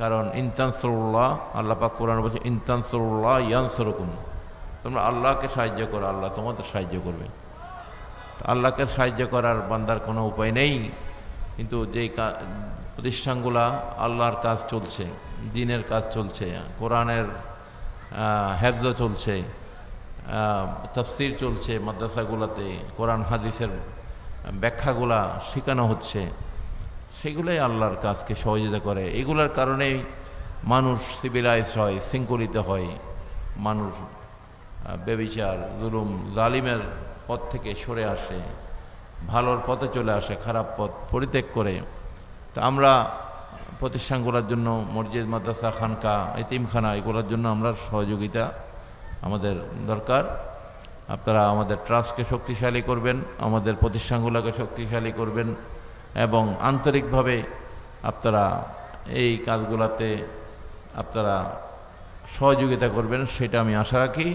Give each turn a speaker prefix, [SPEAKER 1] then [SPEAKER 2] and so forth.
[SPEAKER 1] কারণ ইনতানসরুল্লাহ, আল্লাহ পাক কোরআন বলছে, ইনতানসরুল্লাহ ইয়ানসরকুম। তোমরা আল্লাহকে সাহায্য করো, আল্লাহ তোমাদের সাহায্য করবে। আল্লাহকে সাহায্য করার বান্দার কোনো উপায় নেই, কিন্তু যেই প্রতিষ্ঠানগুলা আল্লাহর কাজ চলছে, দিনের কাজ চলছে, কোরআনের হেফজ চলছে তফসির চলছে, মাদ্রাসাগুলোতে কোরআন, হাদিসের ব্যাখ্যাগুলা শেখানো হচ্ছে সেগুলোই আল্লাহর কাজকে সহযোগিতা করে। এগুলোর কারণেই মানুষ সিভিলাইজ হয়, শৃঙ্খলিত হয়। মানুষ বেবিচার, জুলুম, জালিমের পথ থেকে সরে আসে, ভালোর পথে চলে আসে, খারাপ পথ পরিত্যাগ করে। তো আমরা প্রতিষ্ঠানগুলোর জন্য, মসজিদ, মাদ্রাসা, খানকা, এতিমখানা, এগুলোর জন্য আমরা সহযোগিতা আমাদের দরকার। আপনারা আমাদের ট্রাস্টকে শক্তিশালী করবেন, আমাদের প্রতিষ্ঠানগুলোকে শক্তিশালী করবেন। এবং আন্তরিকভাবে আপনারা এই কাজগুলোতে আপনারা সহযোগিতা করবেন সেটা আমি আশা রাখি।